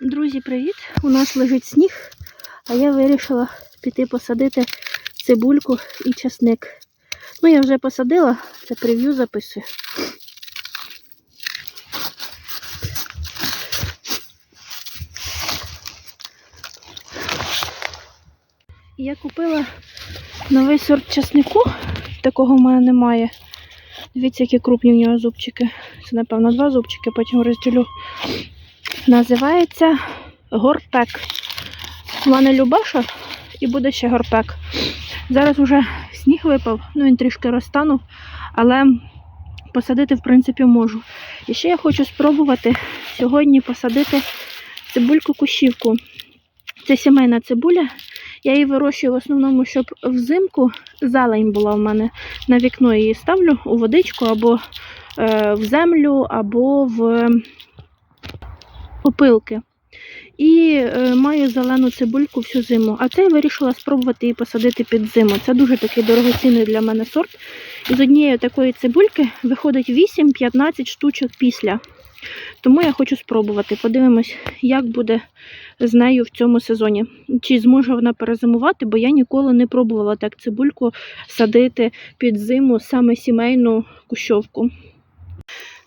Друзі, привіт! У нас лежить сніг, а я вирішила піти посадити цибульку і часник. Ну, я вже посадила, це прев'ю записую. Я купила новий сорт часнику, такого в мене немає. Дивіться, які крупні в нього зубчики. Це, напевно, два зубчики, потім розділю. Називається горпек. У мене Любаша і буде ще горпек. Зараз вже сніг випав, ну він трішки розтанув, але посадити, в принципі, можу. І ще я хочу спробувати сьогодні посадити цибульку кущівку. Це сімейна цибуля. Я її вирощую в основному, щоб взимку зелень була в мене. На вікно її ставлю у водичку або е, в землю, або в опилки. І е, маю зелену цибульку всю зиму. А це я вирішила спробувати її посадити під зиму. Це дуже такий дорогоцінний для мене сорт. І з однієї такої цибульки виходить 8-15 штучок після. Тому я хочу спробувати. Подивимось, як буде з нею в цьому сезоні. Чи зможе вона перезимувати, бо я ніколи не пробувала так цибульку садити під зиму саме сімейну кущовку.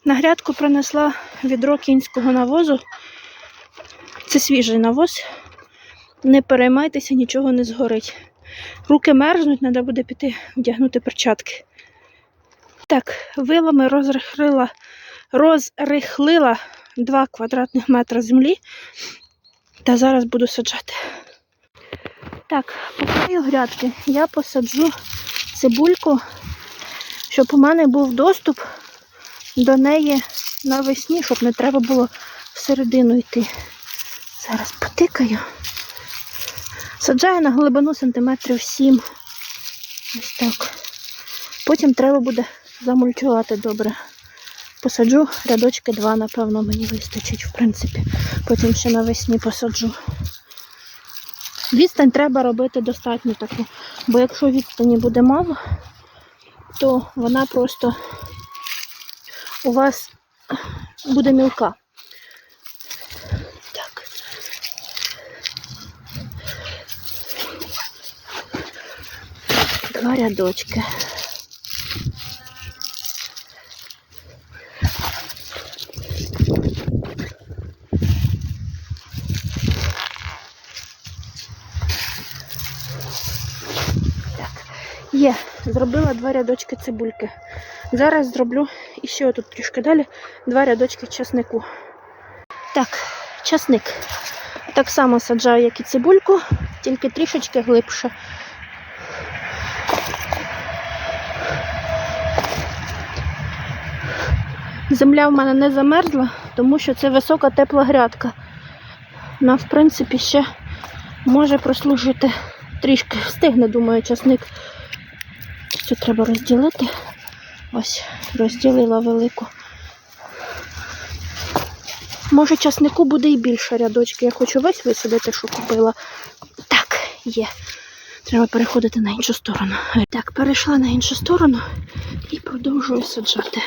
На грядку принесла відро кінського навозу. Це свіжий навоз. Не переймайтеся, нічого не згорить. Руки мерзнуть, треба буде піти вдягнути перчатки. Так, вилами розрихлила, розрихлила 2 квадратних метри землі. Та зараз буду саджати. Так, по краю грядки я посаджу цибульку, щоб у мене був доступ до неї навесні, щоб не треба було всередину йти. Зараз потикаю. Саджаю на глибину сантиметрів 7. Ось так. Потім треба буде замульчувати добре. Посаджу рядочки два, напевно, мені вистачить, в принципі. Потім ще навесні посаджу. Відстань треба робити достатньо таку, бо якщо відстані буде мало, то вона просто у вас буде мілка. Так. Два рядочки. Є, зробила два рядочки цибульки. Зараз зроблю іще тут трішки далі два рядочки часнику. Так, часник. Так само саджаю, як і цибульку, тільки трішечки глибше. Земля в мене не замерзла, тому що це висока тепла грядка. Вона, в принципі, ще може прослужити трішки. Встигне, думаю, часник. Цю треба розділити. Ось, розділила велику. Може, часнику буде і більше рядочки. Я хочу весь висадити, що купила. Так, є. Треба переходити на іншу сторону. Так, перейшла на іншу сторону і продовжую саджати.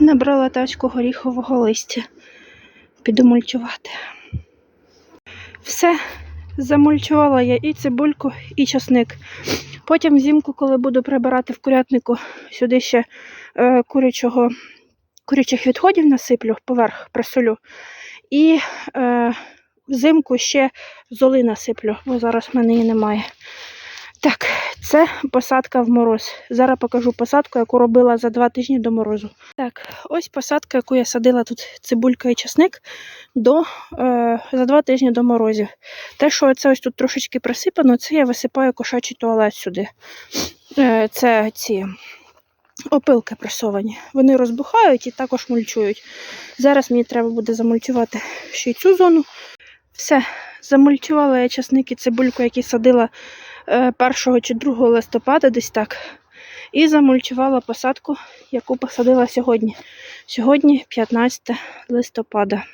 Набрала тачку горіхового листя. Піду мульчувати. Все, замульчувала я і цибульку, і часник. Потім взимку, коли буду прибирати в курятнику, сюди ще е, курячого, курячих відходів насиплю, поверх присолю. І е, взимку ще золи насиплю, бо зараз в мене її немає. Так, це посадка в мороз. Зараз покажу посадку, яку робила за два тижні до морозу. Так, ось посадка, яку я садила тут цибулька і часник до, е, за два тижні до морозів. Те, що це ось тут трошечки присипано, це я висипаю кошачий туалет сюди. Е, це ці опилки пресовані. Вони розбухають і також мульчують. Зараз мені треба буде замульчувати ще й цю зону. Все, замульчувала я часник і цибульку, які садила 1 чи 2 листопада, десь так. І замульчувала посадку, яку посадила сьогодні. Сьогодні 15 листопада.